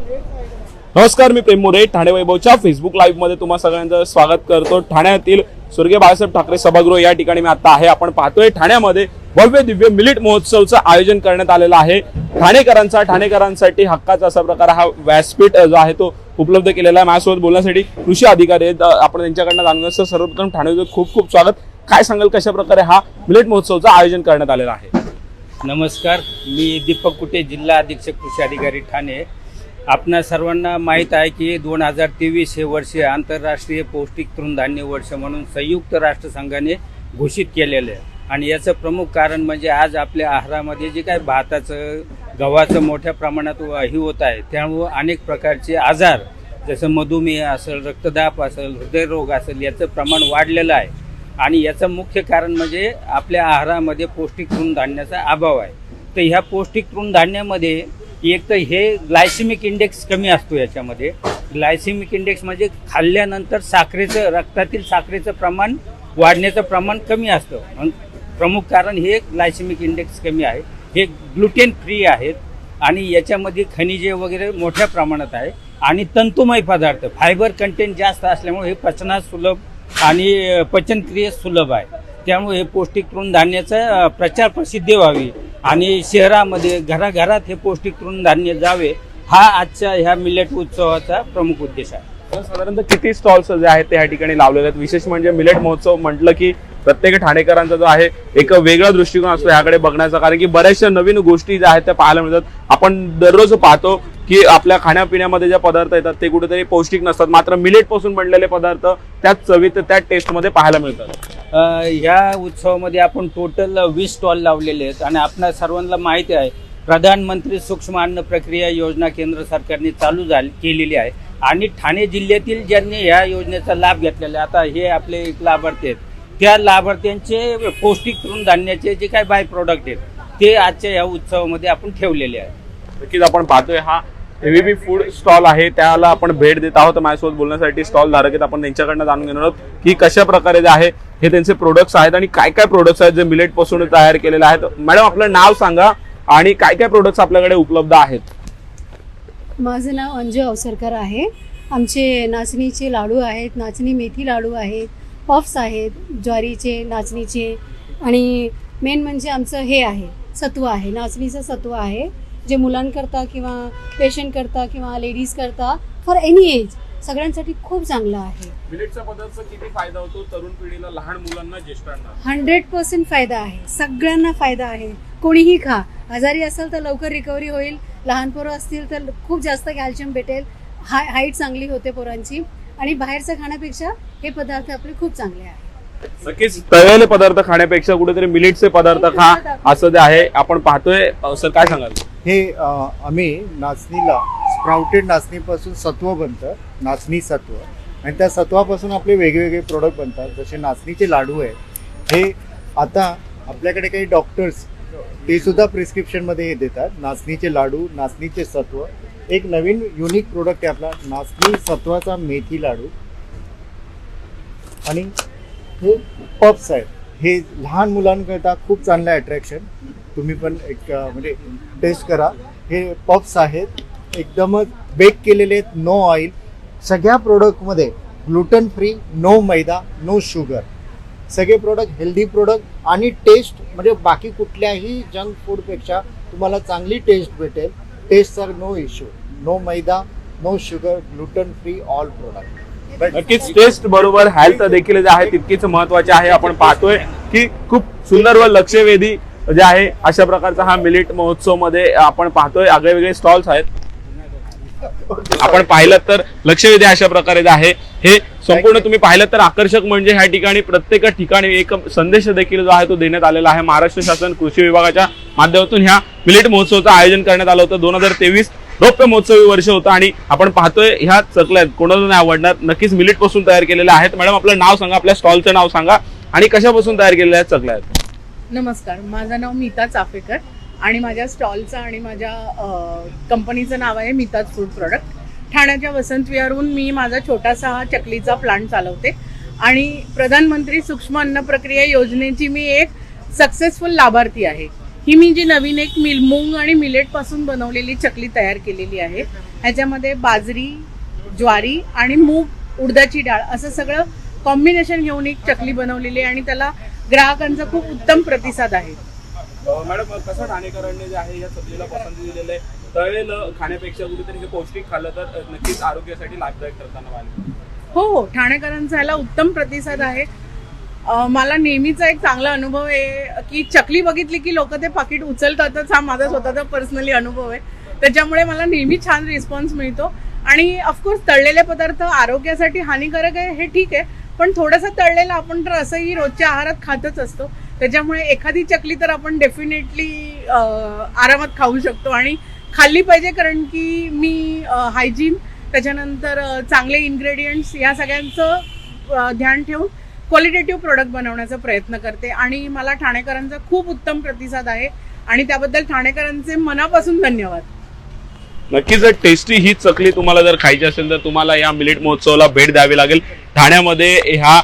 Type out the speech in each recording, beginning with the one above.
नमस्कार मी प्रेम मोरे ठाणे वैभवच्या फेसबुक लाईव्हमध्ये तुम्हा सगळ्यांचं स्वागत करतो. ठाण्यातील स्वर्गीय बाळासाहेब ठाकरे सभागृह या ठिकाणी मी आता आहे. आपण पाहतोय ठाण्यामध्ये भव्य दिव्य मिलिट महोत्सवचं आयोजन करण्यात आलेलं आहे. ठाणेकरांचा ठाणेकरांसाठी हक्काचा असा प्रकार हा व्यासपीठ जो आहे तो उपलब्ध केलेला आहे. माझ्यासोबत बोलण्यासाठी कृषी अधिकारी आहेत. आपण त्यांच्याकडनं जाणून असं सर्वप्रथम ठाणे खूप खूप स्वागत. काय सांगाल कशा प्रकारे हा मिलिट महोत्सवचं आयोजन करण्यात आलेलं आहे? नमस्कार. मी दीपक कुटे जिल्हा अधीक्षक कृषी अधिकारी ठाणे. आपणा सर्वांना माहीत आहे की दोन हजार तेवीस हे वर्ष आंतरराष्ट्रीय पौष्टिक तृणधान्य वर्ष म्हणून संयुक्त राष्ट्रसंघाने घोषित केलेलं आहे. आणि याचं प्रमुख कारण म्हणजे आज आपल्या आहारामध्ये जे काय भाताचं गव्हाचं मोठ्या प्रमाणात व- होत आहे त्यामुळं अनेक प्रकारचे आजार जसं मधुमेह असेल रक्तदाब असेल हृदयरोग असेल याचं प्रमाण वाढलेलं आहे. आणि याचं मुख्य कारण म्हणजे आपल्या आहारामध्ये पौष्टिक तृणधान्याचा अभाव आहे. तर ह्या पौष्टिक तृणधान्यामध्ये एक तर हे ग्लायसेमिक इंडेक्स कमी असतो याच्यामध्ये. ग्लायसेमिक इंडेक्स म्हणजे खाल्ल्यानंतर साखरेचं रक्तातील साखरेचं प्रमाण वाढण्याचं प्रमाण कमी असतं. प्रमुख कारण हे ग्लायसेमिक इंडेक्स कमी आहे. हे ग्लुटेन फ्री आहेत. आणि याच्यामध्ये खनिजे वगैरे मोठ्या प्रमाणात आहे. आणि तंतुमय पदार्थ फायबर कंटेंट जास्त असल्यामुळे हे पचनास सुलभ आणि अ, पचनक्रियेस सुलभ आहे. त्यामुळे हे पौष्टिक तृणधान्याचा प्रचार प्रसिद्धी व्हावी. आणि शहरामध्ये घराघरात हे पौष्टिक तृणधान्य जावे हा आजच्या ह्या मिलेट उत्सवाचा प्रमुख उद्देश आहे. साधारणतः किती स्टॉल्स जे आहेत ते या ठिकाणी लावलेले आहेत? विशेष म्हणजे मिलेट महोत्सव म्हटलं की प्रत्येक ठाणेकरांचा जो आहे एक वेगळा दृष्टिकोन असतो याकडे बघण्याचा. कारण की बऱ्याचशा नवीन गोष्टी ज्या आहेत त्या पाहायला मिळतात. आपण दररोज पाहतो की आपल्या खाण्यापिण्यामध्ये ज्या पदार्थ येतात ते कुठेतरी पौष्टिक नसतात. मात्र मिलेटपासून बनलेले पदार्थ त्याच चवीत त्या टेस्टमध्ये पाहायला मिळतात. ह्या उत्सवामध्ये आपण टोटल वीस स्टॉल लावलेले आहेत आणि आपल्या सर्वांना माहिती आहे प्रधानमंत्री सूक्ष्म अन्न प्रक्रिया योजना केंद्र सरकारने चालू झाली केलेली आहे. आणि ठाणे जिल्ह्यातील ज्यांनी ह्या योजनेचा लाभ घेतलेला आहे आता हे आपले एक लाभार्थी आहेत. त्या लाभार्थ्यांचे पौष्टिक तृणधान्याचे जे काही बाय प्रोडक्ट आहेत ते आजच्या या उत्सवामध्ये आपण ठेवलेले आहेत. नक्कीच आपण पाहतोय हा एव्हीबी फूड स्टॉल आहे त्याला आपण भेट देत आहोत. माझ्यासोबत बोलण्यासाठी स्टॉल धारक आहेत आपण त्यांच्याकडनं जाणून घेणार आहोत की कशा प्रकारे जे आहे हे त्यांचे प्रोडक्ट्स आहेत आणि काय काय प्रोडक्ट्स आहेत जे मिलेटपासून तयार केलेले आहेत. मॅडम आपलं नाव सांगा आणि काय काय प्रोडक्ट्स आपल्याकडे उपलब्ध आहेत? माझं नाव अंजू अवसरकर आहे. आमचे नाचणीचे लाडू आहेत नाचणी मेथी लाडू आहेत पफ्स आहेत ज्वारीचे नाचणीचे आणि मेन म्हणजे आमचं हे आहे सत्व आहे. नाचणीचं सत्व आहे जे मुलांकरता किंवा पेशंटकरता किंवा लेडीजकरता फॉर एनी एज सगळ्यांसाठी खूप चांगलं आहे. मिलेटचा पदार्थ किती फायदा होतो? तरुण पिढीला लहान मुलांना ज्येष्ठांना? हंड्रेड पर्सेंट फायदा आहे. सगळ्यांना फायदा आहे. कोणीही खा. आजारी असेल तर लवकर रिकव्हरी होईल. लहान पोरं असतील तर खूप जास्त कॅल्शियम भेटेल. हाय हाईट चांगली होते पोरांची. आणि बाहेरचं खाण्यापेक्षा हे पदार्थ आपले खूप चांगले आहे नक्कीच तळलेले पदार्थ खाण्यापेक्षा कुठेतरी मिलेटचे पदार्थ खा असं जे आहे आपण पाहतोय. सर काय सांगाल? हे आम्ही नाचणीला स्प्राउटेड नाचणीपासून सत्व बनतं नाचणी सत्व. आणि त्या सत्वापासून आपले वेगवेगळे प्रोडक्ट बनतात. जसे नाचणीचे लाडू आहे हे आता आपल्याकडे काही डॉक्टर्स ते सुद्धा प्रिस्क्रिप्शनमध्ये हे देतात. नाचणीचे लाडू नाचणीचे सत्व. एक नवीन युनिक प्रोडक्ट आहे आपला नाचणी सत्वाचा मेथी लाडू. आणि हे पप्स आहेत. हे लहान मुलांकरता खूप चांगलं अट्रॅक्शन तुम्ही पण एक म्हणजे टेस्ट करा. हे पप्स आहेत. एकदमच बेक केलेले आहेत नो ऑइल सगळ्या प्रोडक्टमध्ये gluten free no maida no sugar सगळे प्रोडक्ट हेल्दी प्रोडक्ट आणि टेस्ट म्हणजे बाकी कुठल्याही जंक फूडपेक्षा तुम्हाला चांगली टेस्ट भेटेल. टेस्टचा no issue no maida no sugar gluten free all product नक्कीच टेस्ट बरोबर हेल्थ देखील जे आहे तितकीच महत्त्वाचे आहे. आपण पाहतोय की खूप सुंदर व लक्षवेधी जे आहे अशा प्रकारचा हा मिलिट महोत्सवमध्ये आपण पाहतोय. आगळे वेगळे स्टॉल्स आहेत. आपण पाहिलं तर लक्षवेधी अशा प्रकारे जे आहे हे संपूर्ण तुम्ही पाहिलं तर आकर्षक म्हणजे ह्या ठिकाणी प्रत्येक ठिकाणी एक संदेश देखील जो आहे तो देण्यात आलेला आहे. महाराष्ट्र शासन कृषी विभागाच्या माध्यमातून ह्या मिलिट महोत्सवाचं आयोजन करण्यात आलं होतं दोन हजार तेवीस. रौप्य महोत्सवी वर्ष होतं आणि आपण पाहतोय ह्या चकल्यात आहेत. कोणाला नाही आवडणार? नक्कीच मिलिटपासून तयार केलेल्या आहेत. मॅडम आपलं नाव सांगा आपल्या स्टॉलचं नाव सांगा आणि कशापासून तयार केलेल्या आहेत चकल्या आहेत? नमस्कार माझं नाव मीता चाफेकर आणि माझ्या स्टॉलचं आणि माझ्या कंपनीचं नाव आहे मीताज फूड प्रोडक्ट. ठाण्याच्या वसंत विहारहून मी माझा छोटासा हा चकलीचा प्लांट चालवते आणि प्रधानमंत्री सूक्ष्म अन्न प्रक्रिया योजनेची मी एक सक्सेसफुल लाभार्थी आहे. ही मी जी नवीन एक मिल मूग आणि मिलेटपासून बनवलेली चकली तयार केलेली आहे. ह्याच्यामध्ये बाजरी ज्वारी आणि मूग उडदाची डाळ असं सगळं कॉम्बिनेशन घेऊन एक चकली बनवलेली आहे आणि त्याला ग्राहकांचा खूप उत्तम प्रतिसाद आहे. मॅडम कसं ठाणेकरांनी जे आहे या चकलीला पसंती दिलेलं आहे? तळलेलं खाण्यापेक्षा कुठेतरी हे पौष्टिक खाल्लं तर नक्कीच आरोग्यासाठी लाभदायक ठरताना हो हो. ठाणेकरांचा ह्याला उत्तम प्रतिसाद आहे. मला नेहमीचा एक चांगला अनुभव आहे की चकली बघितली की लोक ते पाकिट उचलतातच. हा माझा स्वतःचा पर्सनली अनुभव आहे. त्याच्यामुळे मला नेहमी छान रिस्पॉन्स मिळतो. आणि ऑफकोर्स तळलेले पदार्थ आरोग्यासाठी हानिकारक आहे हे ठीक आहे. पण थोडंसं तळलेलं आपण तर असंही रोजच्या आहारात खातच असतो. त्याच्यामुळे एखादी चकली तर आपण डेफिनेटली आरामात खाऊ शकतो. आणि खाल्ली पाहिजे कारण की मी हायजीन त्याच्यानंतर चांगले इन्ग्रेडियंट्स या सगळ्यांचं ध्यान ठेवून क्वालिटेटिव्ह प्रोडक्ट बनवण्याचा प्रयत्न करते. आणि मला ठाणेकरांचा खूप उत्तम प्रतिसाद आहे. आणि त्याबद्दल ठाणेकरांचे मनापासून धन्यवाद. नक्कीच जर टेस्टी ही चकली तुम्हाला जर खायची असेल तर तुम्हाला या मिलेट महोत्सवाला भेट द्यावी लागेल. ठाण्यामध्ये ह्या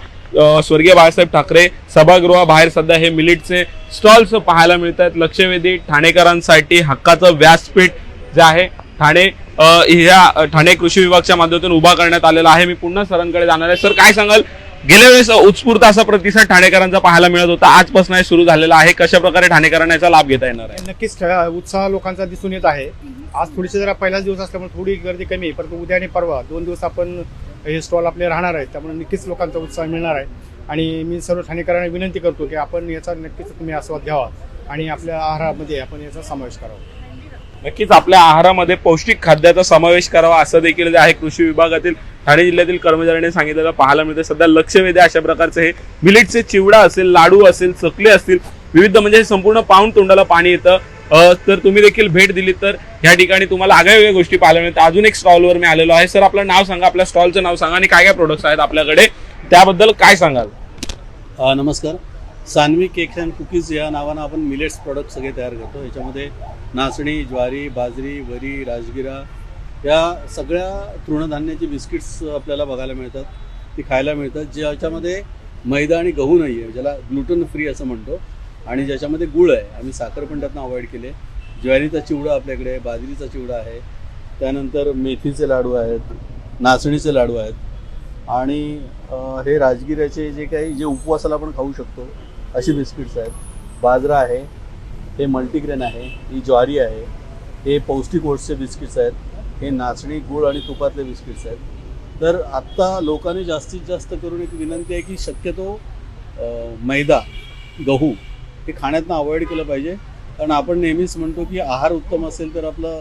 स्वर्गीय बाळासाहेब ठाकरे सभागृहाबाहेर सध्या हे मिलिटचे स्टॉल्स पाहायला मिळत आहेत लक्षवेधी ठाणेकरांसाठी हक्काचं व्यासपीठ जे आहे ठाणे ह्या ठाणे कृषी विभागाच्या माध्यमातून उभा करण्यात आलेला आहे. मी पुन्हा सरांकडे जाणार आहे. सर काय सांगाल? गेल्या वेळेस उत्स्फूर्त असा प्रतिसाद ठाणेकरांचा पाहायला मिळत होता. आजपासून हे सुरू झालेला आहे. कशा प्रकारे ठाणेकरांना याचा लाभ घेता येणार आहे? नक्कीच उत्साह लोकांचा दिसून येत आहे. आज थोडीशी जरा पहिलाच दिवस असल्यामुळे थोडी गर्दी कमी आहे परंतु उद्या आणि परवा दोन दिवस आपण हे स्टॉल आपले राहणार आहेत. त्यामुळे नक्कीच लोकांचा उत्साह मिळणार आहे. आणि मी सर्व ठाणेकरांना विनंती करतो की आपण याचा नक्कीच तुम्ही आस्वाद घ्यावा आणि आपल्या आहारामध्ये आपण याचा समावेश करावा. नक्कीच आपल्या आहारामध्ये पौष्टिक खाद्याचा समावेश करावा असं देखील जे आहे कृषी विभागातील ठाणे जिल्ह्यातील कर्मचाऱ्यांनी सांगितलेलं पाहायला मिळते सध्या लक्ष वेधे अशा प्रकारचे हे मिलेटचे चिवडा असेल लाडू असेल चकले असतील विविध म्हणजे संपूर्ण पाऊण तोंडाला पाणी येतं. तर तुम्ही देखील भेट दिली तर या ठिकाणी तुम्हाला आगळ्या वेगळ्या गोष्टी पाहायला मिळतात. अजून एक स्टॉलवर मी आलेलो आहे. सर आपलं नाव सांगा आपल्या स्टॉलचं नाव सांगा आणि काय काय प्रोडक्ट्स आहेत आपल्याकडे? त्याबद्दल काय सांगाल? नमस्कार. सानवी केक्स अँड कुकीज या नावानं आपण मिलेट्स प्रॉडक्ट सगळे तयार करतो. याच्यामध्ये नाचणी ज्वारी बाजरी वरी राजगिरा या सगळ्या तृणधान्याची बिस्किट्स आपल्याला बघायला मिळतात. ती खायला मिळतात. ज्याच्यामध्ये मैदा आणि गहू नाही आहे ज्याला ग्लुटन फ्री असं म्हणतो. आणि ज्याच्यामध्ये गुळ आहे आम्ही साखर पण त्यातनं अवॉइड केले. ज्वारीचा चिवडा आपल्याकडे आहे बाजरीचा चिवडा आहे. त्यानंतर मेथीचे लाडू आहेत नाचणीचे लाडू आहेत. आणि हे राजगिऱ्याचे जे काही जे उपवासाला आपण खाऊ शकतो अशी बिस्किट्स आहेत. बाजरा आहे हे मल्टीग्रेन आहे ही ज्वारी आहे हे पौष्टिक ओट्सचे बिस्किट्स आहेत हे नाचणी गूळ आणि तुपातले बिस्किट्स आहेत. तर आत्ता लोकांनी जास्तीत जास्त करून एक विनंती आहे की शक्यतो मैदा गहू हे खाण्यातनं अवॉइड केलं पाहिजे. कारण आपण नेहमीच म्हणतो की आहार उत्तम असेल तर आपलं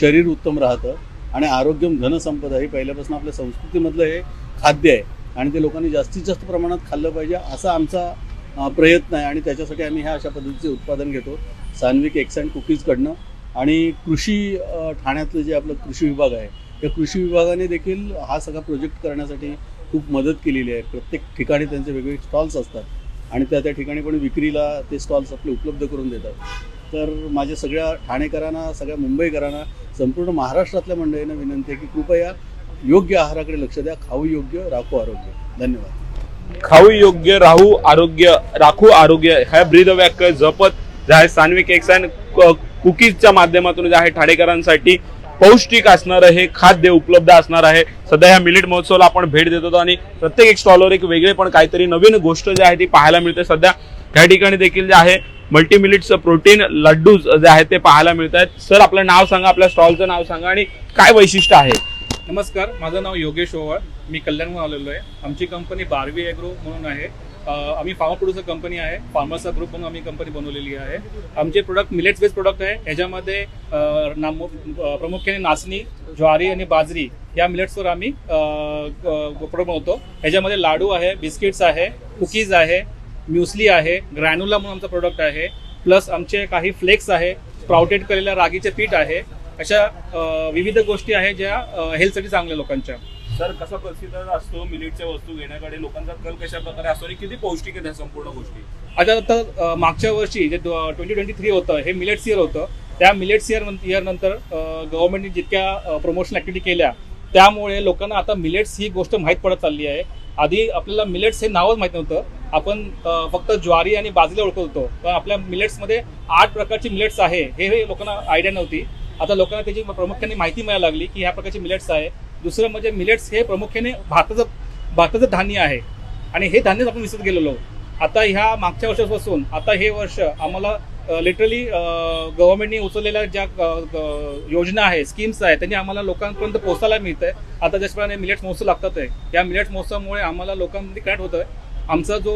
शरीर उत्तम राहतं आणि आरोग्यम धनसंपदा ही पहिल्यापासून आपल्या संस्कृतीमधलं हे खाद्य आहे आणि ते लोकांनी जास्तीत जास्त प्रमाणात खाल्लं पाहिजे असा आमचा प्रयत्न आहे आणि त्याच्यासाठी आम्ही ह्या अशा पद्धतीचे उत्पादन घेतो. सान्विक एक्स अँड कुकीजकडनं. आणि कृषी ठाण्यातलं जे आपलं कृषी विभाग आहे त्या कृषी विभागाने देखील हा सगळा प्रोजेक्ट करण्यासाठी खूप मदत केलेली आहे. प्रत्येक ठिकाणी त्यांचे वेगवेगळे स्टॉल्स असतात आणि त्या त्या ठिकाणी पण विक्रीला ते स्टॉल्स आपले उपलब्ध करून देतात. तर माझ्या सगळ्या ठाणेकरांना सगळ्या मुंबईकरांना संपूर्ण महाराष्ट्रातल्या मंडळींना विनंती आहे की कृपया योग्य आहाराकडे लक्ष द्या खाऊ योग्य राखू आरोग्य. धन्यवाद. खाऊ योग्य राहू आरोग्य राखू आरोग्य ह्या ब्रीदवाक्य जपत जे आहे सान्विक केक्स अँड कुकीजच्या माध्यमातून जे आहे ठाणेकरांसाठी पौष्टिक असणारं हे खाद्य उपलब्ध असणार आहे. सध्या ह्या मिलिट महोत्सवाला आपण भेट देत होतो आणि प्रत्येक एक स्टॉलवर एक वेगळे पण काहीतरी नवीन गोष्ट जी आहे ती पाहायला मिळते. सध्या या ठिकाणी देखील जे आहे मल्टी मिलिट्स प्रोटीन लड्डूज जे आहेत ते पाहायला मिळत आहेत. सर आपलं नाव सांगा आपल्या स्टॉलचं नाव सांगा आणि काय वैशिष्ट्य आहे? नमस्कार माझं नाव योगेश ओवाळ. मी कल्याणहून आलेलो आहे. आमची कंपनी बारवी एग्रो म्हणून आहे. आम्ही फार्मा प्रोड्युसर कंपनी आहे. फार्मर्सचा ग्रुप म्हणून आम्ही कंपनी बनवलेली आहे. आमचे प्रोडक्ट मिलेट्स बेस्ड प्रोडक्ट आहे. ह्याच्यामध्ये नामो प्रामुख्याने नाचणी ज्वारी आणि बाजरी या मिलेट्सवर आम्ही प्रोडक्ट बनवतो ह्याच्यामध्ये लाडू आहे बिस्किट्स आहे कुकीज आहे म्युस्ली आहे ग्रॅन्युला म्हणून आमचा प्रोडक्ट आहे. प्लस आमचे काही फ्लेक्स आहे स्प्राउटेड केलेल्या रागीचे पीठ आहे. अशा विविध गोष्टी आहेत ज्या हेल्थसाठी चांगल्या लोकांच्या. सर कसा प्रसिद्ध असतो मिलेटच्या वस्तू घेण्याकडे लोकांचा कल कशा प्रकारे असतो आणि किती पौष्टिक आहे त्या संपूर्ण गोष्टी? आता आता मागच्या वर्षी जे ट्वेंटी ट्वेंटी थ्री होतं हे मिलेट्स इयर होतं. त्या मिलेट्स इयर इयर नंतर गव्हर्नमेंटने जितक्या प्रमोशन ऍक्टिव्हिटी केल्या त्यामुळे लोकांना आता मिलेट्स ही गोष्ट माहीत पडत चालली आहे. आधी आपल्याला मिलेट्स हे नावच माहीत नव्हतं. आपण फक्त ज्वारी आणि बाजरीला ओळखत. होतो पण आपल्या मिलेट्समध्ये आठ प्रकारची मिलेट्स आहे. हे हे लोकांना आयडिया नव्हती. आता लोकांना त्याची प्रामुख्याने माहिती मिळायला लागली की ह्या प्रकारचे मिलेट्स आहे. दुसरं म्हणजे मिलेट्स हे प्रामुख्याने भारताचं भारताचं धान्य आहे. आणि हे धान्यच आपण विसरत गेलेलो आता ह्या मागच्या वर्षापासून आता हे वर्ष आम्हाला लिटरली गव्हर्नमेंटने उचललेल्या ज्या योजना आहे स्कीम्स आहे त्यांनी आम्हाला लोकांपर्यंत पोहोचायला मिळत आहे आता ज्याप्रमाणे मिलेट्स महोत्सव लागतात आहे या मिलेट्स महोत्सवामुळे आम्हाला लोकांमध्ये कनेक्ट होतं आमचा जो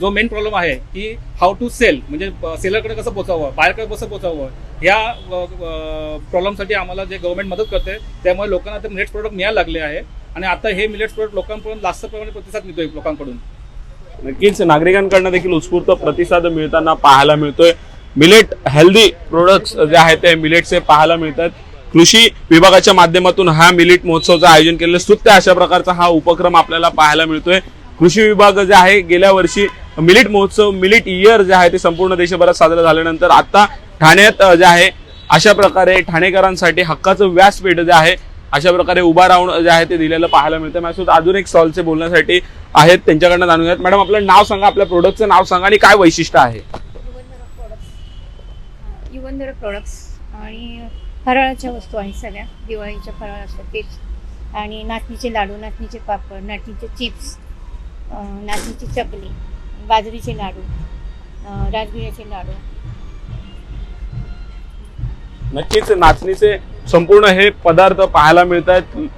जो मेन प्रॉब्लेम आहे की हाऊ टू सेल म्हणजे सेलरकडे कसं पोचावं बाहेरकडे कसं पोचावं ह्या प्रॉब्लेमसाठी आम्हाला जे गव्हर्नमेंट मदत करते त्यामुळे लोकांना ते मिलेट्स प्रोडक्ट मिळायला लागले आहे. आणि आता हे मिलेट्स प्रोडक्ट लोकांकडून जास्त प्रमाणे प्रतिसाद मिळतोय लोकांकडून. नक्कीच नागरिकांकडनं देखील उत्स्फूर्त प्रतिसाद मिळताना पाहायला मिळतोय. मिलेट हेल्दी प्रोडक्ट्स जे आहेत ते मिलेटचे पाहायला मिळतात. कृषी विभागाच्या माध्यमातून हा मिलेट महोत्सवचं आयोजन केलेलं स्तुत्य अशा प्रकारचा हा उपक्रम आपल्याला पाहायला मिळतोय. कृषी विभाग जे आहे गेल्या वर्षी मिलिट महोत्सव मिलिट इयर जे आहे ते संपूर्ण देशभरात साजरं झाल्यानंतर आता ठाण्यात जे आहे अशा प्रकारे ठाणेकरांसाठी हक्काचं व्यासपीठ जे आहे अशा प्रकारे उभा राहून जे आहे ते दिलेलं पाहायला मिळतं माझ्यासोबत अजून एक स्टॉलचे बोलण्यासाठी आहेत त्यांच्याकडनं जाणून घ्या मॅडम आपलं नाव सांगा आपल्या प्रोडक्टचं नाव सांगा आणि काय वैशिष्ट्य आहे? युवनधरक प्रोडक्ट्स आणि फराळाच्या वस्तू आहेत सगळ्या. दिवाळीच्या फराळ असतात तेच. आणि नाचणीचे लाडू नाचणीचे पापड नाचणीचे चिप्स नाचणीची चकली. बाजरीचे लाडू राजगिऱ्याचे लाडू. नक्कीच नाचणीचे संपूर्ण हे पदार्थ पाहायला मिळत आहेत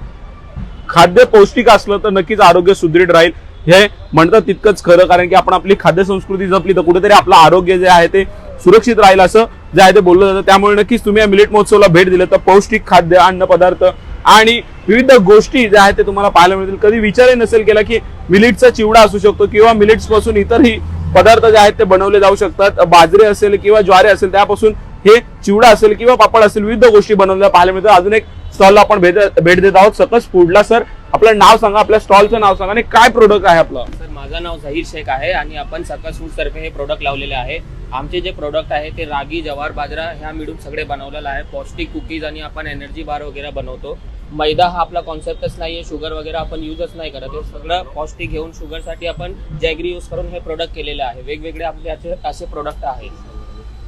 खाद्य पौष्टिक असलं तर नक्कीच आरोग्य सुदृढ राहील. हे म्हणतात तितकंच खरं कारण की आपण आपली खाद्य संस्कृती जपली तर कुठेतरी आपलं आरोग्य जे आहे ते सुरक्षित राहील असं जे आहे ते बोललं जातं. त्यामुळे नक्कीच तुम्ही या मिलेट महोत्सवाला भेट दिलं तर पौष्टिक खाद्य अन्न पदार्थ आणि विविध गोष्टी ज्या आहेत ते तुम्हाला पाहायला मिळतील. कधी विचारही नसेल केला की मिलिटचा चिवडा असू शकतो किंवा मिलेट्सपासून इतरही पदार्थ जे आहेत ते बनवले जाऊ शकतात. बाजरी असेल किंवा ज्वारी असेल त्यापासून हे चिवडा असेल किंवा पापड असेल विविध गोष्टी बनवल्या पाहायला मिळतात. अजून एक स्टॉलला आपण भेट भेट देत आहोत सकस फूडला सर आपलं नाव सांगा आपल्या स्टॉलचं नाव सांगा आणि काय प्रोडक्ट आहे आपलं? सर माझं नाव झहीर शेख आहे आणि आपण सकस फूड तर्फे हे प्रोडक्ट लावलेले आहे. आमचे जे प्रोडक्ट आहे ते रागी जवार बाजरा ह्या मिळून सगळे बनवलेलं आहे. पौष्टिक कुकीज आणि आपण एनर्जी बार वगैरे बनवतो. मैदा हा आपला कॉन्सेप्टच नाही आहे शुगर वगैरे आपण यूजच नाही करत. हे सगळं पौष्टिक घेऊन शुगरसाठी आपण जॅगरी यूज करून हे प्रोडक्ट केलेले आहे. वेगवेगळे आपले असे असे प्रोडक्ट आहेत.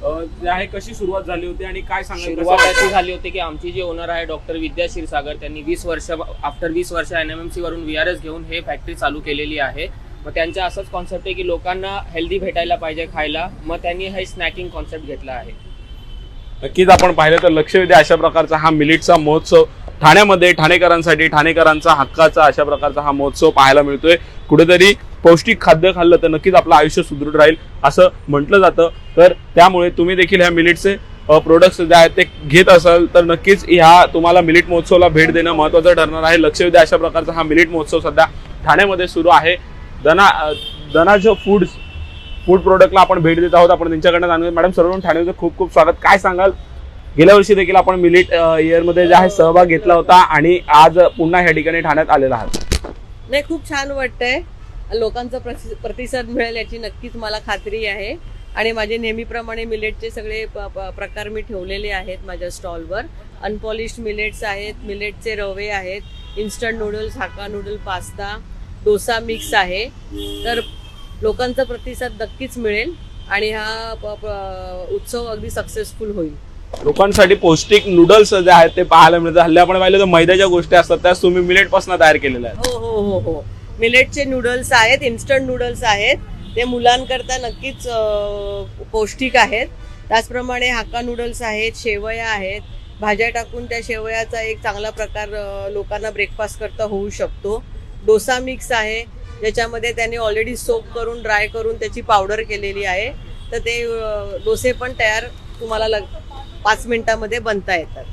अं, जे आहे कशी सुरुवात झाली होती आणि काय सांगाल? सुरुवात अशी झाली होती की आमची जी ओनर आहे डॉक्टर विद्या क्षीरसागर त्यांनी वीस वर्ष आफ्टर वीस वर्ष एन एम एम सी वरून व्ही आर एस घेऊन हे फॅक्टरी चालू केलेली आहे. मग त्यांचा असंच कॉन्सेप्ट आहे की लोकांना हेल्दी भेटायला पाहिजे खायला. मग त्यांनी हे स्नॅकिंग कॉन्सेप्ट घेतला आहे. नक्कीच आपण पाहिलं तर लक्षवेधी अशा प्रकारचा हा मिलिटचा महोत्सव. ठाण्यामध्ये ठाणेकरांसाठी ठाणेकरांचा हक्काचा अशा प्रकारचा हा महोत्सव पाहायला मिळतोय. कुठेतरी पौष्टिक खाद्य खाल्लं तर नक्कीच आपलं आयुष्य सुदृढ राहील असं म्हटलं जातं. तर त्यामुळे तुम्ही देखील ह्या मिलिटचे प्रोडक्ट्स जे आहेत ते घेत असाल तर नक्कीच ह्या तुम्हाला मिलिट महोत्सवला भेट देणं महत्वाचं ठरणार आहे. लक्षवेधी अशा प्रकारचा हा मिलिट महोत्सव सध्या ठाण्यामध्ये सुरू आहे. दना दनाज फूड्स फूड प्रोडक्टला आपण भेट देत आहोत. आपण त्यांच्याकडनं जाणूया मॅडम सर्व ठाण्याचं खूप खूप स्वागत. काय सांगाल? गेल्या वर्षी देखील आपण मिलिट इयरमध्ये जे आहे सहभाग घेतला होता आणि आज पुन्हा ह्या ठिकाणी ठाण्यात आलेला आहात. नाही खूप छान वाटतंय. लोकांचा प्रति- प्रतिसाद मिळेल याची नक्कीच मला खात्री आहे. आणि माझे नेहमीप्रमाणे मिलेटचे सगळे प- प्रकार मी ठेवलेले आहेत माझ्या स्टॉलवर. अनपॉलिश्ड मिलेट्स आहेत मिलेटचे रवे आहेत instant noodles hakka noodle pasta dosa mix आहे. तर लोकांचा प्रतिसाद नक्कीच मिळेल आणि हा उत्सव अगदी सक्सेसफुल होईल. लोकांसाठी पौष्टिक नूडल्स जे आहेत ते पाहायला मिळतात. हल्ली आपण पाहिलं तर मैद्याच्या गोष्टी असतात त्याच तुम्ही मिलेटपासून तयार केलेल्या आहेत हो हो हो हो. मिलेटचे नूडल्स आहेत इन्स्टंट नूडल्स आहेत. ते मुलांकरता नक्कीच पौष्टिक आहेत. त्याचप्रमाणे हाका नूडल्स आहेत शेवया आहेत. भाज्या टाकून त्या शेवयाचा एक चांगला प्रकार लोकांना ब्रेकफास्ट करता होऊ शकतो. डोसा मिक्स आहे. ज्याच्यामध्ये त्यांनी ऑलरेडी सोप करून ड्राय करून त्याची पावडर केलेली आहे. तर ते डोसे पण तयार तुम्हाला लग पाच मिनिटामध्ये बनता येतात.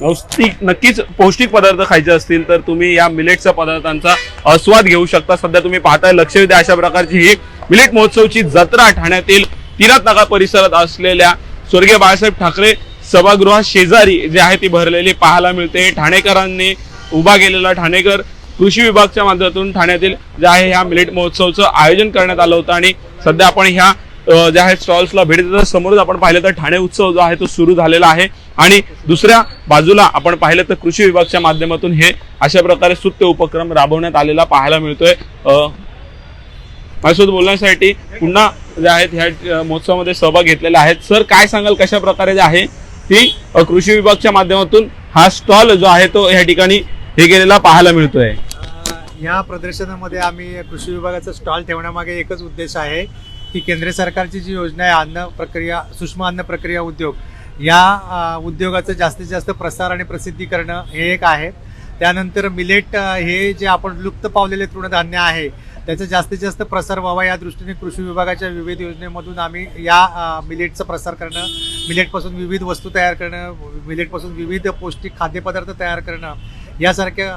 पौष्टिक नक्कीच पौष्टिक पदार्थ खायचे असतील तर तुम्ही या मिलेटच्या पदार्थांचा आस्वाद घेऊ शकता. सध्या तुम्ही पाहताय लक्ष द्या अशा प्रकारची ही मिलेट महोत्सवची जत्रा ठाण्यातील तिरात नागा परिसरात असलेल्या स्वर्गीय बाळासाहेब ठाकरे सभागृहा शेजारी जे आहे ती भरलेली पाहायला मिळते. ठाणेकरांनी उभा केलेला ठाणेकर कृषी विभागच्या माध्यमातून ठाण्यातील जे आहे ह्या मिलेट महोत्सवचं आयोजन करण्यात आलं होतं आणि सध्या आपण ह्या ज्या आहेत स्टॉल्सला भेट देतात समोरच आपण पाहिलं तर ठाणे उत्सव जो आहे तो सुरू झालेला आहे. आणि दुसऱ्या बाजूला आपण पाहिलं तर कृषी विभागच्या माध्यमातून हे अशा प्रकारे सुत्य उपक्रम राबवण्यात आलेला पाहायला मिळतोय. माझ्यासोबत बोलण्यासाठी पुन्हा जे आहेत ह्या महोत्सवामध्ये सहभाग घेतलेला आहेत. सर काय सांगाल कशा प्रकारे जे आहे ती कृषी विभागच्या माध्यमातून हा स्टॉल जो आहे तो ह्या ठिकाणी हे केलेला पाहायला मिळतोय? या प्रदर्शनामध्ये आम्ही कृषी विभागाचा स्टॉल ठेवण्यामागे एकच उद्देश आहे की केंद्र सरकारची जी योजना आहे अन्न प्रक्रिया सूक्ष्म अन्न प्रक्रिया उद्योग या उद्योगाचं जास्तीत जास्त प्रसार आणि प्रसिद्धी करणं हे एक आहे. त्यानंतर मिलेट हे जे आपण लुप्त पावलेले तृणधान्य आहे त्याचा जास्तीत जास्त प्रसार व्हावा या दृष्टीने कृषी विभागाच्या विविध योजनेमधून आम्ही या मिलेटचा प्रसार करणं मिलेटपासून विविध वस्तू तयार करणं मिलेटपासून विविध पौष्टिक खाद्यपदार्थ तयार करणं यासारख्या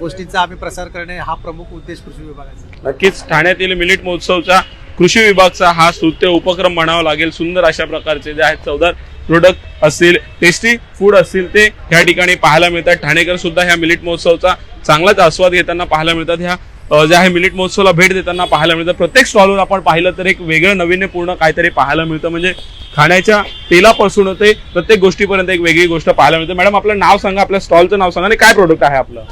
गोष्टींचा आम्ही प्रसार करणे हा प्रमुख उद्देश कृषी विभागाचा नक्कीच ठाण्यातील मिलिट महोत्सवचा कृषी विभागचा हा स्तुत्य उपक्रम म्हणावा लागेल. सुंदर अशा प्रकारचे जे आहेत चवदार प्रोडक्ट असतील टेस्टी फूड असतील ते ह्या ठिकाणी पाहायला मिळतात. ठाणेकर सुद्धा ह्या मिलिट महोत्सवचा चांगलाच आस्वाद घेताना पाहायला मिळतात. ह्या जे आहे मिलिट महोत्सवला भेट देताना पाहायला मिळतं. प्रत्येक स्टॉलवर आपण पाहिलं तर एक वेगळं नवीन्यपूर्ण काहीतरी पाहायला मिळतं. म्हणजे खाण्याच्या तेलापासून ते प्रत्येक गोष्टीपर्यंत एक वेगळी गोष्ट पाहायला मिळते. मॅडम आपलं नाव सांगा आपल्या स्टॉलचं नाव सांगा आणि काय प्रोडक्ट आहे आपलं?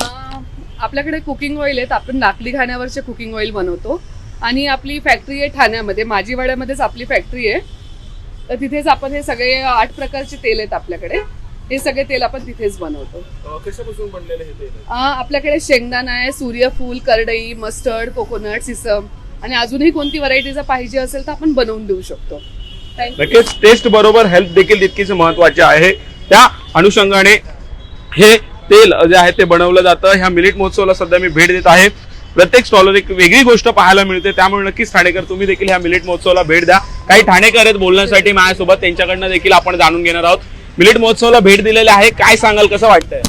आपल्याकडे कुकिंग ऑइल आहेत. आपण नाकली खाण्यावरचे कुकिंग ऑइल बनवतो. आणि आपली फॅक्टरी आहे ठाण्यामध्ये. माझीवाड्यामध्येच आपली फॅक्टरी आहे. तर तिथेच आपण हे सगळे आठ प्रकारचे तेल आहेत आपल्याकडे. हे सगळे तेल आपण तिथेच बनवतो. कशापासून बनलेलं हे तेल? अं, आपल्याकडे शेंगदाणा आहे सूर्यफूल करडई मस्टर्ड कोकोनट सिसम आणि अजूनही कोणती व्हरायटी जर पाहिजे असेल तर आपण बनवून देऊ शकतो. नक्कीच टेस्ट बरोबर हेल्थ देखील तितकीच महत्त्वाचे आहे. त्या अनुषंगाने हे तेल जे आहे ते बनवलं जातं. ह्या मिलिट महोत्सवाला सध्या मी भेट देत आहे. प्रत्येक स्टॉलवर एक वेगळी गोष्ट पाहायला मिळते. त्यामुळे नक्कीच ठाणेकर तुम्ही देखील ह्या मिलिट महोत्सवाला भेट द्या. काही ठाणेकर आहेत बोलण्यासाठी माझ्यासोबत. त्यांच्याकडनं देखील आपण जाणून घेणार आहोत. मिलिट महोत्सवाला भेट दिलेली आहे. काय सांगाल कसं वाटतंय?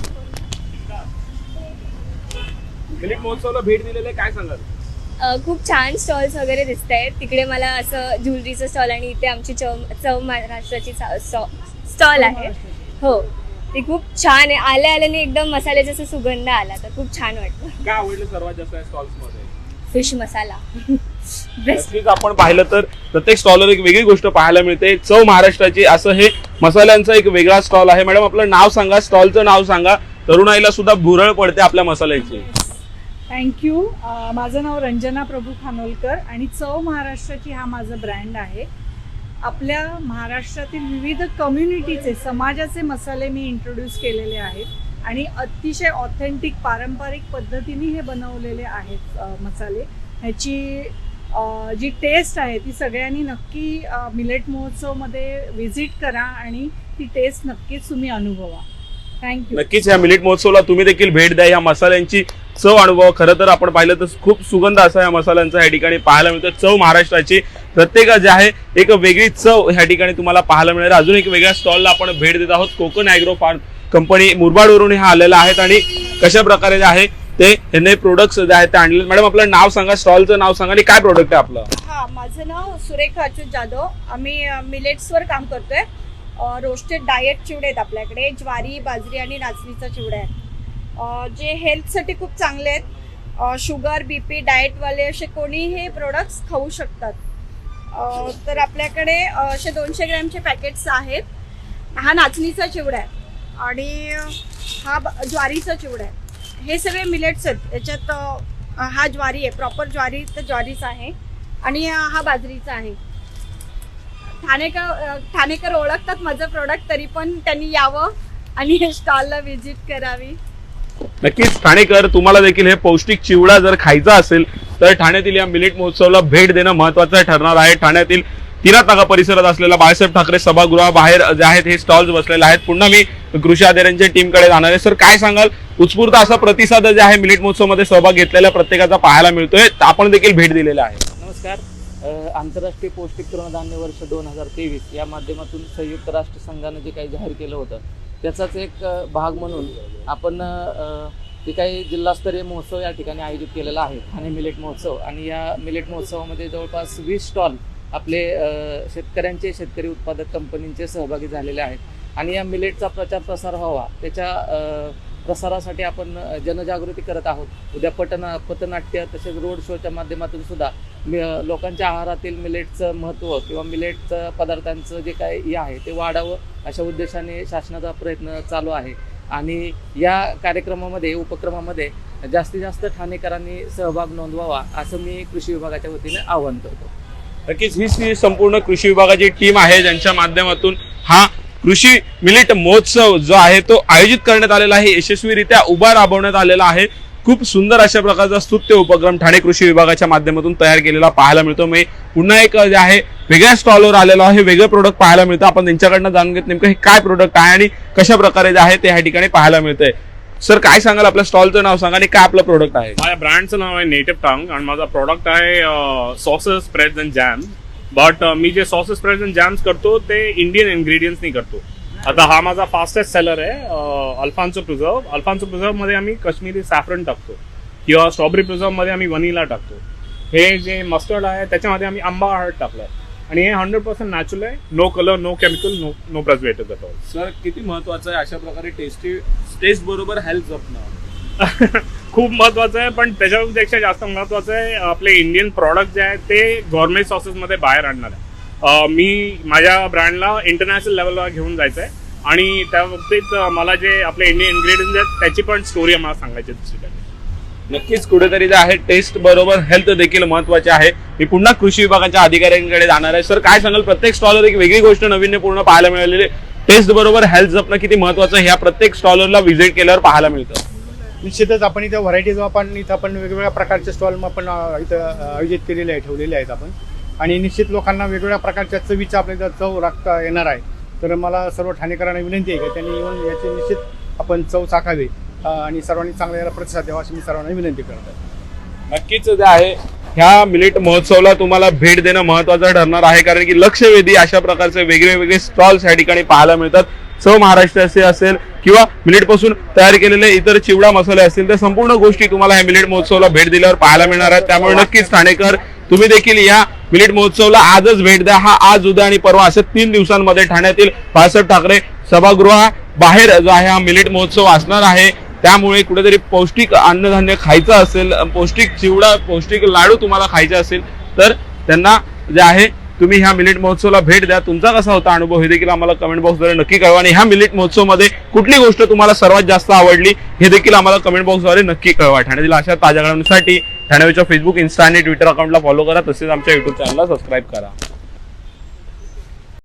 मिलिट महोत्सवाला भेट दिलेली काय सांगाल? अ, खूप छान स्टॉल्स वगैरे दिसत आहेत तिकडे मला असं ज्वेलरीचं स्टॉल आणि इथे आमची चव चव महाराष्ट्राची स्टॉल आहे. हो. ती खूप छान आहे. आल्या आल्याने एकदम मसाल्याचा असा सुगंध आला तर खूप छान वाटतं काय आवडलं सर्वात जास्त स्टॉल्समध्ये फिश मसाला. नक्कीच आपण पाहिलं तर प्रत्येक स्टॉलवर एक वेगळी गोष्ट पाहायला मिळते. चव महाराष्ट्राची असं हे मसाल्यांचा एक वेगळा स्टॉल आहे. मॅडम आपलं नाव सांगा स्टॉलचं नाव सांगा. तरुणाईला सुद्धा भुरळ पडते आपल्या मसाल्याची. थँक्यू माझं नाव रंजना प्रभू खानोलकर आणि चव महाराष्ट्राची हा माझा ब्रँड आहे. आपल्या महाराष्ट्रातील विविध कम्युनिटीचे समाजाचे मसाले मी इंट्रोड्यूस केलेले आहेत आणि अतिशय ऑथेंटिक पारंपरिक पद्धतीने हे बनवलेले आहेत मसाले. ह्याची जी टेस्ट आहे ती सगळ्यांनी नक्की मिलेट महोत्सवमध्ये व्हिजिट करा आणि ती टेस्ट नक्कीच तुम्ही अनुभवा. थँक्यू नक्कीच या मिलेट महोत्सवला तुम्ही देखील भेट द्या. या मसाल्यांची चव अनुभव. खरं तर आपण पाहिलं तर खूप सुगंध असा या मसाल्यांचा या ठिकाणी पाहायला मिळतो चव महाराष्ट्राची प्रत्येक जे आहे. एक वेगळी चव ह्या ठिकाणी तुम्हाला पाहायला मिळेल अजून एक वेगळ्या स्टॉलला आपण भेट देत आहोत. कोकण ॲग्रो फार्म कंपनी मुरबाडवरून हा आलेला आहेत आणि कशा प्रकारे जे आहे ते ह्याने प्रोडक्ट जे आहेत आणले मॅडम आपलं नाव सांगा स्टॉलचं नाव सांगा आणि काय प्रोडक्ट आहे आपलं? हा माझं नाव सुरेखा अच्युत जाधव. आम्ही मिलेट्सवर काम करतोय. रोस्टेड डाएट चिवडे आहेत आपल्याकडे. ज्वारी बाजरी आणि नाचणीचा चिवडा आहे. जे हेल्थसाठी खूप चांगले आहेत. शुगर बी पी डाएटवाले असे कोणी हे प्रोडक्ट्स खाऊ शकतात. तर आपल्याकडे असे दोनशे ग्रॅमचे पॅकेट्स आहेत. हा नाचणीचा चिवडा आहे. आणि हा ब- ज्वारीचा चिवडा आहे. हे सगळे मिलेट्स आहेत याच्यात हा ज्वारी आहे प्रॉपर ज्वारी तर ज्वारीचा आहे आणि हा बाजरीचा आहे. ठाणेकर ठाणेकर ओळखतात माझं प्रोडक्ट तरी पण त्यांनी यावं आणि स्टॉलला व्हिजिट करावी. नक्कीच ठाणेकर तुम्हाला देखील हे पौष्टिक चिवडा जर खायचा असेल तर ठाण्यातील या मिलेट महोत्सवाला भेट देणं महत्वाचं ठरणार आहे. ठाण्यातील तिना नाका परिसरात असलेल्या बाळासाहेब ठाकरे सभागृहाबाहेर जे आहेत हे स्टॉल्स बसलेले आहेत. पुन्हा मी कृषी अधिकाऱ्यांच्या टीमकडे जाणार आहे. सर काय सांगाल? उत्स्फूर्त असा प्रतिसाद जे आहे मिलिट महोत्सवमध्ये सहभाग घेतलेल्या प्रत्येकाचा पाहायला मिळतोय. आपण देखील भेट दिलेला आहे. नमस्कार. आंतरराष्ट्रीय पौष्टिक तृणधान्य वर्ष दोन हजार तेवीस या माध्यमातून संयुक्त राष्ट्र संघानं जे काही जाहीर केलं होतं त्याचाच एक भाग म्हणून आपण जे काही जिल्हास्तरीय महोत्सव या ठिकाणी आयोजित केलेला आहे ठाणे मिलेट महोत्सव. आणि या मिलेट महोत्सवामध्ये जवळपास वीस स्टॉल आपले शेतकऱ्यांचे शेतकरी उत्पादक कंपनींचे सहभागी झालेले आहेत. आणि या मिलेटचा प्रचार प्रसार व्हावा त्याच्या प्रसारासाठी आपण जनजागृती करत आहोत. उद्या पटना पथनाट्य तसेच रोड शोच्या माध्यमातून सुद्धा मि- लोकांच्या आहारातील मिलेटचं महत्त्व किंवा मिलेटचं पदार्थांचं जे काही हे आहे ते वाढावं अशा उद्देशाने शासनाचा प्रयत्न चालू आहे. आणि या कार्यक्रमामध्ये उपक्रमामध्ये जास्तीत जास्त ठाणेकरांनी सहभाग नोंदवावा असं मी कृषी विभागाच्या वतीने आवाहन करतो. नक्कीच हीच संपूर्ण कृषी विभागाची टीम आहे ज्यांच्या माध्यमातून हा कृषी मिलिट महोत्सव जो आहे तो आयोजित करण्यात आलेला आहे. यशस्वीरित्या उभा राबवण्यात आलेला आहे. खूप सुंदर अशा प्रकारचा स्तुत्य उपक्रम ठाणे कृषी विभागाच्या माध्यमातून तयार केलेला पाहायला मिळतो. मी पुन्हा एक जे आहे वेगळ्या स्टॉलवर आलेलो आहे. वेगळं प्रोडक्ट पाहायला मिळतं. आपण त्यांच्याकडनं जाणून घेत नेमकं हे काय प्रोडक्ट आहे आणि कशा प्रकारे जे आहे ते ह्या ठिकाणी पाहायला मिळतंय. सर काय सांगाल? आपल्या स्टॉलचं नाव सांगा आणि काय आपलं प्रोडक्ट आहे? माझ्या ब्रँडचं नाव आहे नेटिव्ह टांग आणि माझा प्रोडक्ट आहे sauces spreads and jam but मी जे सॉसेस स्प्रेड्स अँड जॅम्स करतो ते इंडियन इन्ग्रेडियंट्सनी करतो. आता हा माझा फास्टेस्ट सेलर आहे अल्फान्सो प्रिझर्व अल्फान्सो प्रिझर्वमध्ये आम्ही काश्मीरी सॅफ्रन टाकतो. किंवा स्ट्रॉबेरी प्रिझर्वमध्ये आम्ही वनिला टाकतो. हे जे मस्टर्ड आहे त्याच्यामध्ये आम्ही आंबा हळद टाकलं आहे आणि हे हंड्रेड पर्सेंट नॅचरल आहे. No colour no chemical no no preservative all. Sir किती महत्वाचं आहे? अशा प्रकारे टेस्टी टेस्ट बरोबर हेल्थ जपणं. खूप महत्वाचं आहे पण त्याच्यापेक्षा जास्त महत्वाचं आहे आपले इंडियन प्रॉडक्ट जे आहेत ते गव्हर्नमेंट सॉसेसमध्ये बाहेर आणणार आहे. मी माझ्या ब्रँडला इंटरनॅशनल लेवलला घेऊन जायचं आहे आणि त्या बाबतीत मला जे आपले इंडियन इन्ग्रेडियंट आहेत त्याची पण स्टोरी मला सांगायची दुसरीकडे. नक्कीच कुठेतरी जे आहे टेस्ट बरोबर हेल्थ देखील महत्त्वाचे आहे. मी पुन्हा कृषी विभागाच्या अधिकाऱ्यांकडे जाणार आहे. सर काय सांगाल? प्रत्येक स्टॉलवर एक वेगळी गोष्ट नवीनपूर्ण पाहायला मिळालेली टेस्ट बरोबर हेल्थ जपणं किती महत्वाचं आहे? ह्या प्रत्येक स्टॉलरला व्हिजिट केल्यावर पाहायला मिळतं. निश्चितच आपण इथं व्हरायटीज आपण इथं आपण वेगवेगळ्या प्रकारचे स्टॉल आपण इथं आयोजित केलेले आहे ठेवलेले आहेत आपण. आणि निश्चित लोकांना वेगवेगळ्या प्रकारच्या चवीचा आपल्याला इथं चव राखता येणार आहे. तर मला सर्व ठाणेकरांना विनंती आहे की त्यांनी येऊन याची निश्चित आपण चव चाखावी आणि सर्वांनी चांगला याला प्रतिसाद द्यावा अशी मी सर्वांना विनंती करत. आहे नक्कीच जे आहे. ह्या मिलिट महोत्सवला तुम्हाला भेट देणं महत्वाचं ठरणार आहे. कारण की लक्षवेधी अशा प्रकारचे वेगळे वेगळे स्टॉल्स या ठिकाणी पाहायला मिळतात. चव महाराष्ट्राचे असेल किंवा मिलेटपासून तयार केलेले इतर चिवडा मसाले असतील त्या संपूर्ण गोष्टी तुम्हाला ह्या मिलेट महोत्सवला भेट दिल्यावर पाहायला मिळणार आहेत. त्यामुळे नक्कीच ठाणेकर तुम्ही देखील या मिलिट महोत्सवला आजच भेट द्या. हा आज उद्या आणि परवा असे तीन दिवसांमध्ये ठाण्यातील बाळासाहेब ठाकरे सभागृहा बाहेर जो आहे हा मिलिट महोत्सव असणार आहे. त्यामुळे कुठेतरी पौष्टिक अन्नधान्य खायचं असेल पौष्टिक चिवडा पौष्टिक लाडू तुम्हाला खायचे असेल तर त्यांना जे आहे तुम्ही ह्या मिलिट महोत्सवला भेट द्या. तुमचा कसा होता अनुभव हे देखील आम्हाला कमेंट बॉक्सद्वारे नक्की कळवा. आणि ह्या मिलिट महोत्सवमध्ये कुठली गोष्ट तुम्हाला सर्वात जास्त आवडली हे देखील आम्हाला कमेंट बॉक्सद्वारे नक्की कळवा. ठाण्यातील अशा ताज्या घडामोडींसाठी ठाण्याच्या फेसबुक इन्स्टा आणि ट्विटर अकाउंटला फॉलो करा. तसेच आमच्या युट्यूब चॅनलला सबस्क्राईब करा.